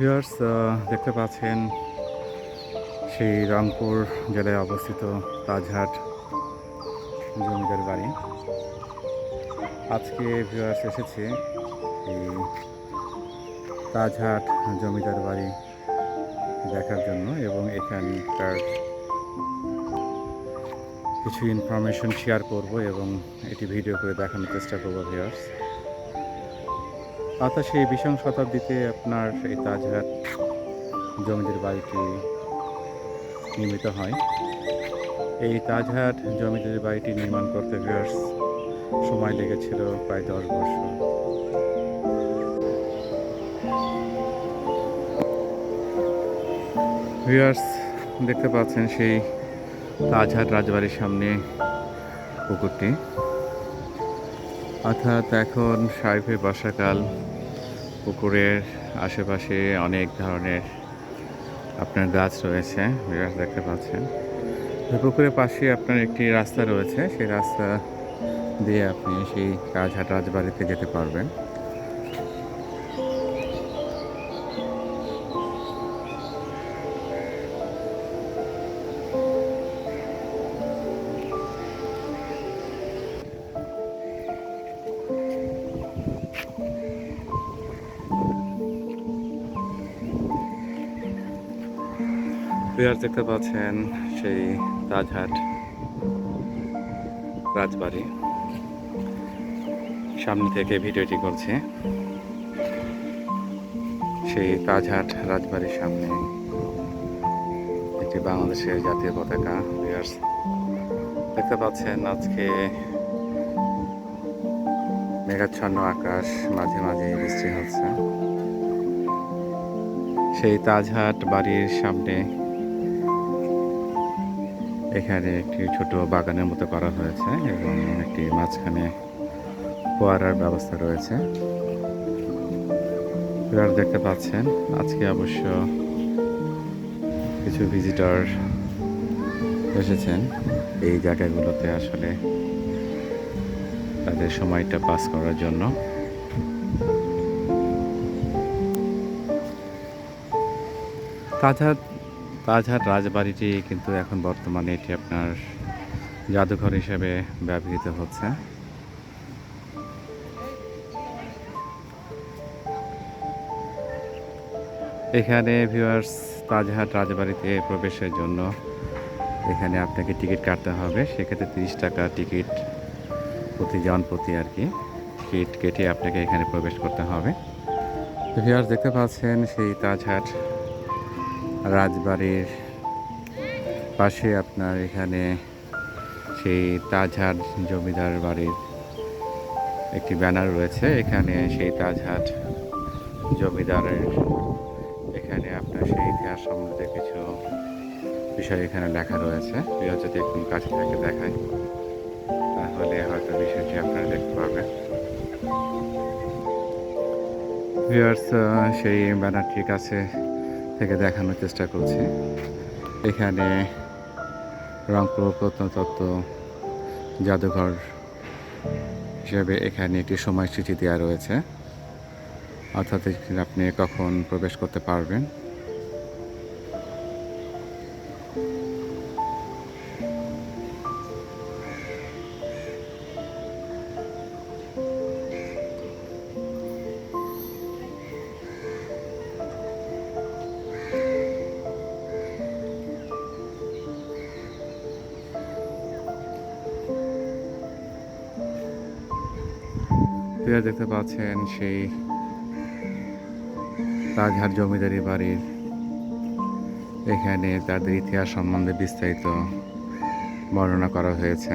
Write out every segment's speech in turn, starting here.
Viewers দেখতে পাচ্ছেন সেই রংপুর জেলায় অবস্থিত তাজহাট জমিদার বাড়ি। আজকে ভিউয়ার্স এসেছে এই তাজহাট জমিদার বাড়ি দেখার জন্য এবং এখানকার কিছু ইনফরমেশন শেয়ার করব এবং এটি ভিডিও করে দেখানোর চেষ্টা করব ভিউয়ার্স। সেই বিশং শতাব্দীতে আপনার এই তাজহাট জমিদার বাড়িটি নির্মিত হয়। এই তাজহাট জমিদার বাড়িটি নির্মাণ করতে ভিউয়ার্স সময় লেগেছিল প্রায় দশ বছর। ভিউয়ার্স দেখতে পাচ্ছেন সেই তাজহাট রাজবাড়ির সামনে পুকুরটি। অর্থাৎ এখন সাইফে বর্ষাকাল। পুকুরের আশেপাশে অনেক ধরনের আপনার গাছ রয়েছে গাছ দেখতে পাচ্ছেন। পুকুরের পাশে আপনার একটি রাস্তা রয়েছে, সেই রাস্তা দিয়ে আপনি সেই রাজহাট রাজবাড়িতে যেতে পারবেন। প্লেয়ার দেখতে পাচ্ছেন, সেই তাজহাট রাজবাড়ি। সামনে থেকে ভিডিওটি করছে। সেই তাজহাট রাজবাড়ির সামনে একটি বাংলাদেশের জাতীয় পতাকা বিয়ার্স দেখতে পাচ্ছেন আজকে মেঘাচ্ছন্ন আকাশ, মাঝে মাঝে বৃষ্টি হচ্ছে। সেই তাজহাট বাড়ির সামনে এখানে একটি ছোট বাগানের মতো করা হয়েছে এবং একটি মাঝখানে ফোয়ারার ব্যবস্থা রয়েছে। এবার দেখতে পাচ্ছেন, আজকে অবশ্য কিছু ভিজিটর এসেছেন। এই জায়গাগুলোতে আসলে তাদের সময়টা পাস করার জন্য। তাজহাট তাজহাট রাজবাড়িটি কিন্তু এখন বর্তমানে এটি আপনার জাদুঘর হিসেবে ব্যবহৃত হচ্ছে। এখানে ভিউয়ার্স তাজহাট রাজবাড়িতে প্রবেশের জন্য এখানে আপনাকে টিকিট কাটতে হবে। সেক্ষেত্রে তিরিশ টাকা টিকিট প্রতি জন প্রতি আর কি টিকিট কেটে আপনাকে এখানে প্রবেশ করতে হবে। ভিউয়ার্স দেখতে পাচ্ছেন সেই তাজহাট রাজবাড়ির পাশে আপনার এখানে সেই তাজহাট জমিদার বাড়ির একটি ব্যানার রয়েছে। এখানে সেই তাজহাট জমিদারের এখানে আপনার সেই ইতিহাস সম্বন্ধে কিছু বিষয় এখানে লেখা রয়েছে। প্রিয় যদি একটু কাছে থেকে দেখায়, তাহলে হয়তো বিষয়টি আপনারা দেখতে পাবেন সেই ব্যানারটির কাছে থেকে দেখানোর চেষ্টা করছি। এখানে রংপুর প্রত্নতত্ত্ব জাদুঘর হিসেবে এখানে একটি সময়সূচি দেওয়া রয়েছে। অর্থাৎ আপনি কখন প্রবেশ করতে পারবেন? প্রিয় দেখতে পাচ্ছেন সেই রাজহার জমিদারি বাড়ির এখানে তাদের ইতিহাস সম্বন্ধে বিস্তারিত বর্ণনা করা হয়েছে।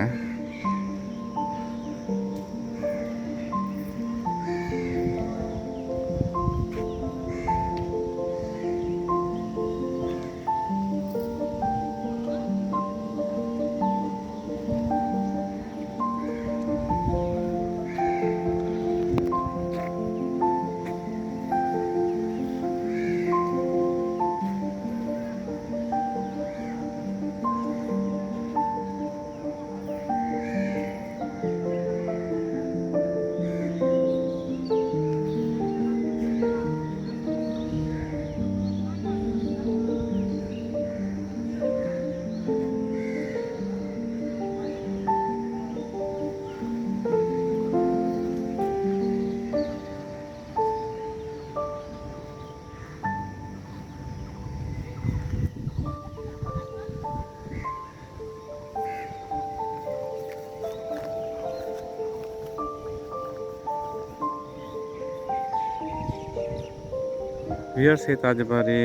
ভিয়ার সেই তাজবাড়ি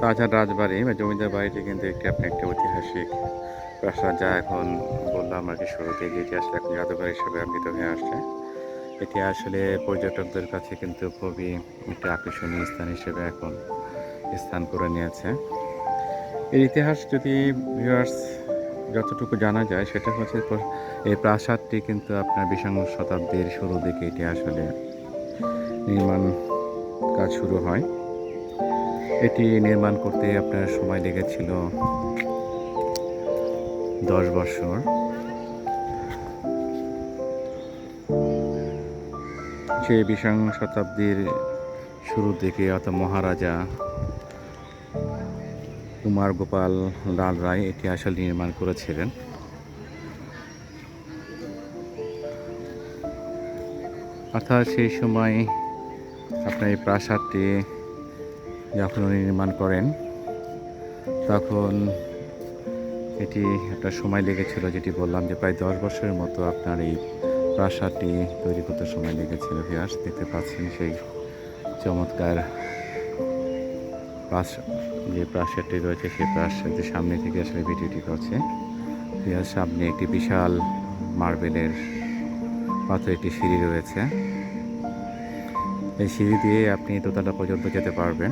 তাজহাট রাজবাড়ি, বা জমিদার বাড়িটি কিন্তু একটি আপনার একটি ঐতিহাসিক প্রাসাদ যা এখন বললাম আর কি শুরুতে যেটি আসলে এখন জাদুঘর হিসেবে আবৃত হয়ে আসছে। এটি আসলে পর্যটকদের কাছে কিন্তু খুবই একটি আকর্ষণীয় স্থান হিসেবে এখন স্থান করে নিয়েছে। এর ইতিহাস যদি ভিউয়ার্স যতটুকু জানা যায়, সেটা হচ্ছে এই প্রাসাদটি কিন্তু আপনার বিশাঙ্গ শতাব্দীর শুরু দিকে এটি আসলে নির্মাণ কাজ শুরু হয়। এটি নির্মাণ করতে আপনার সময় লেগেছিল দশ বছর। সে বিশাং শতাব্দীর শুরুর দিকে অর্থাৎ মহারাজা কুমার গোপাল লাল রায় এটি আসলে নির্মাণ করেছিলেন। অর্থাৎ সেই সময় আপনার এই প্রাসাদটি যখন উনি নির্মাণ করেন, তখন এটি একটা সময় লেগেছিল যেটি বললাম যে প্রায় দশ বছরের মতো আপনার এই প্রাসাদটি তৈরি করতে সময় লেগেছিল ভিয়াস দেখতে পাচ্ছেন সেই চমৎকার প্রাস, যে প্রাসাদটি রয়েছে, সেই প্রাসাদের সামনে থেকে আসলে ভিডিওটি করছে। ভিয়ার সামনে একটি বিশাল মার্বেলের পাথর, একটি সিঁড়ি রয়েছে। এই সিঁড়ি দিয়ে আপনি দোতলা পর্যন্ত যেতে পারবেন।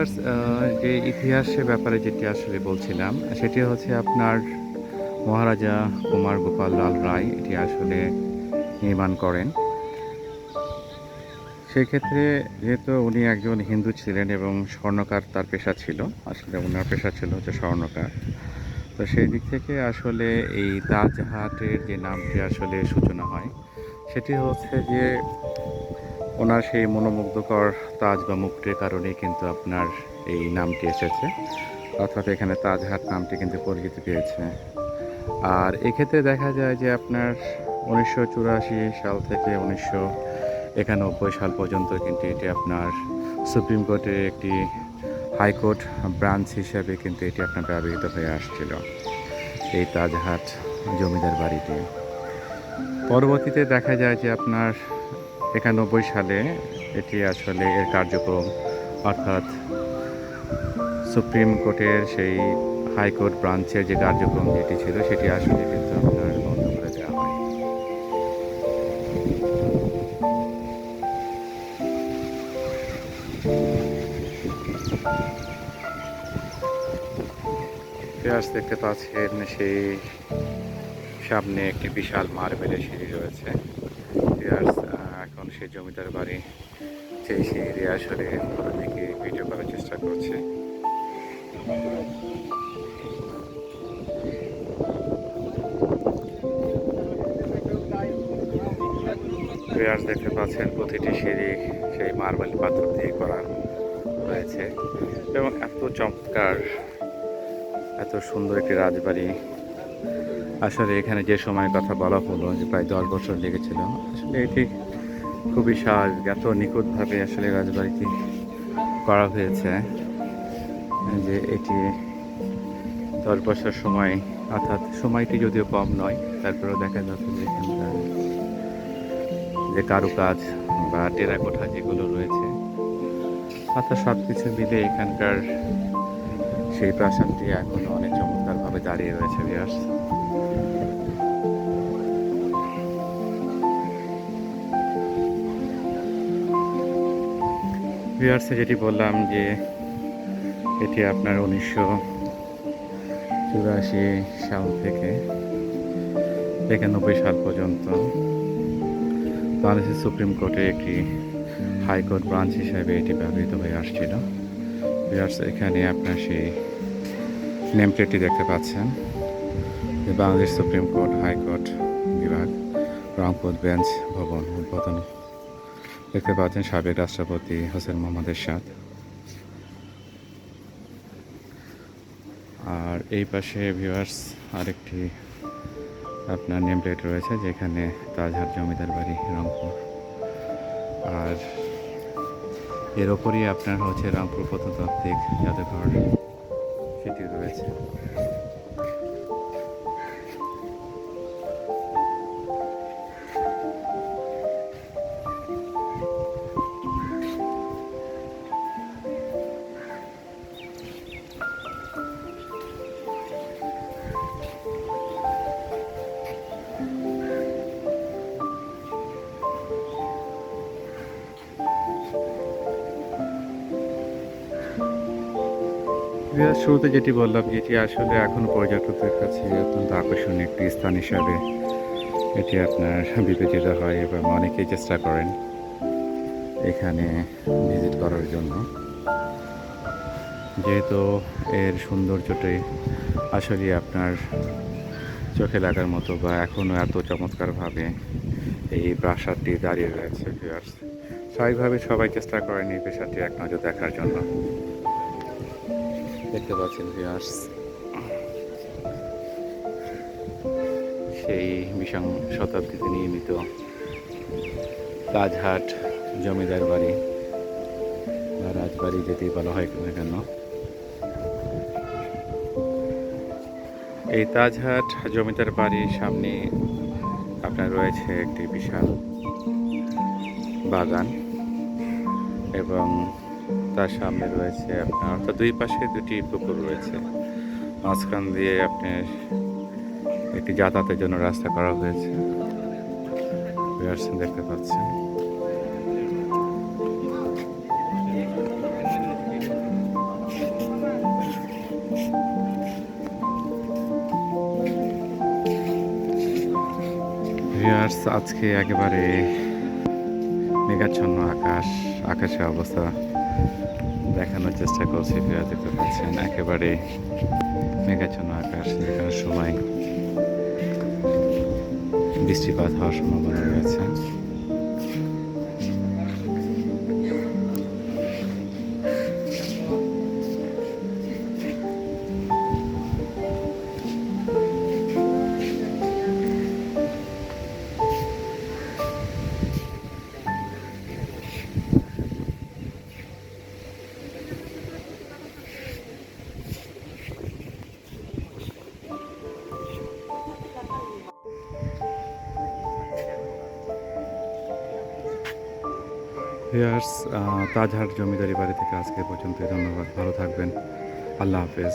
ভিউয়ার্স যে ইতিহাসের ব্যাপারে যেটি আসলে বলছিলাম, সেটি হচ্ছে আপনার মহারাজা কুমার গোপাল লাল রায়, এটি আসলে নির্মাণ করেন। সেক্ষেত্রে যেহেতু উনি একজন হিন্দু ছিলেন এবং স্বর্ণকার, তার পেশা ছিল, আসলে ওনার পেশা ছিল হচ্ছে স্বর্ণকার। তো সেই দিক থেকে আসলে এই তাজহাটের যে নামটি আসলে সূচনা হয়, সেটি হচ্ছে যে ওনার সেই মনোমুগ্ধকর তাজ বা মুকুটের কারণেই কিন্তু আপনার এই নামটি এসেছে। অর্থাৎ এখানে তাজহাট নামটি কিন্তু পরিচিতি পেয়েছে। আর এক্ষেত্রে দেখা যায় যে আপনার উনিশশো চুরাশি সাল থেকে উনিশশো একানব্বই সাল পর্যন্ত কিন্তু এটি আপনার সুপ্রিম কোর্টের একটি হাইকোর্ট ব্রাঞ্চ হিসাবে কিন্তু এটি আপনার ব্যবহৃত হয়ে আসছিল, এই তাজহাট জমিদার বাড়িটি। পরবর্তীতে দেখা যায় যে আপনার একানব্বই সালে এটি আসলে এর কার্যক্রম, অর্থাৎ সুপ্রিম কোর্টের সেই হাইকোর্ট ব্রাঞ্চের যে কার্যক্রম যেটি ছিল, সেটি আসলে কিন্তু আপনার বন্ধ করে দেওয়া হয়। দেখতে পাচ্ছেন, সেই সামনে একটি বিশাল মার্বেলের সিঁড়ি রয়েছে। পেঁয়াজ সেই জমিদার বাড়ি সেই সিঁড়ি আসলে ফটো দেখে ভিডিও করার চেষ্টা করছে। পেঁয়াজ দেখতে পাচ্ছেন, প্রতিটি সিঁড়ি সেই মার্বেল পাথর দিয়ে করা হয়েছে। এবং এত চমৎকার, এত সুন্দর একটি রাজবাড়ি। আসলে এখানে যে সময়ের কথা বলা হলো, যে প্রায় দশ বছর লেগেছিল, আসলে এটি খুবই স্বাভাবিক এত নিখুঁতভাবে আসলে রাজবাড়িটি করা হয়েছে। যে এটি দশ বছর সময়, অর্থাৎ সময়টি যদিও কম নয়, তারপরেও দেখা যাচ্ছে যে এখানকার যে কারুকাজ বা টেরাকোঠা যেগুলো রয়েছে, অর্থাৎ সব কিছু মিলে এখানকার সেই প্রাসাদটি এখনও অনেক চমৎকারভাবে দাঁড়িয়ে রয়েছে বিয়ার্স ভিউয়ার্সে যেটি বললাম যে এটি আপনার উনিশশো চুরাশি সাল থেকে একানব্বই সাল পর্যন্ত বাংলাদেশের সুপ্রিম কোর্টের একটি হাইকোর্ট ব্রাঞ্চ হিসেবে এটি ব্যবহৃত হয়ে আসছিল। ভিউয়ার্স এখানে আপনার সেই নেম প্লেটটি দেখতে পাচ্ছেন। বাংলাদেশ সুপ্রিম কোর্ট হাইকোর্ট বিভাগ, রংপুর বেঞ্চ ভবন উদ্বোধন দেখতে পাচ্ছেন সাবেক রাষ্ট্রপতি হোসেন মোহাম্মদ এরশাদ। আর এই পাশে ভিউয়ার্স আরেকটি আপনার নেম প্লেট রয়েছে যেখানে তাজহার জমিদার বাড়ি, রংপুর। আর এর ওপরই আপনার হচ্ছে রংপুর প্রত্নতাত্ত্বিক জাদুঘর, সেটি রয়েছে। বিহার শুরুতে যেটি বললাম যেটি আসলে এখন পর্যটকদের কাছে অত্যন্ত আকর্ষণীয় একটি স্থান হিসাবে এটি আপনার বিবেচিত হয় এবং অনেকেই চেষ্টা করেন এখানে ভিজিট করার জন্য। যেহেতু এর সৌন্দর্যটাই আসলে আপনার চোখে লাগার মতো বা এখনও এত চমৎকারভাবে এই প্রাসাদটি দাঁড়িয়ে রয়েছে স্বাভাবিকভাবে সবাই চেষ্টা করেন এই পেশাটি এক নজর দেখার জন্য। দেখতে পাচ্ছেন ভিউয়ার্স সেই বিশাং শতাব্দীতে নির্মিত তাজহাট জমিদার বাড়ি বা রাজবাড়ি যেটি বলা হয় না কেন। এই তাজহাট জমিদার বাড়ির সামনে আপনার রয়েছে একটি বিশাল বাগান এবং তার সামনে রয়েছে আপনার অর্থাৎ দুই পাশে দুটি পুকুর রয়েছে। মাঝখান দিয়ে আপনার একটি যাতায়াতের জন্য রাস্তা করা হয়েছে। দেখতে পাচ্ছেন। আজকে একেবারে মেঘাচ্ছন্ন আকাশ, আকাশের অবস্থা দেখানোর চেষ্টা করছি, ফেরা দেখতে পাচ্ছেন একেবারে মেঘাচ্ছন্ন আকাশ দেখানোর সময়। বৃষ্টিপাত হওয়ার সম্ভাবনা রয়েছে। ভিউয়ার্স তাজহাট জমিদারি বাড়ি থেকে আজকে পর্যন্ত ধন্যবাদ। ভালো থাকবেন। আল্লাহ হাফেজ।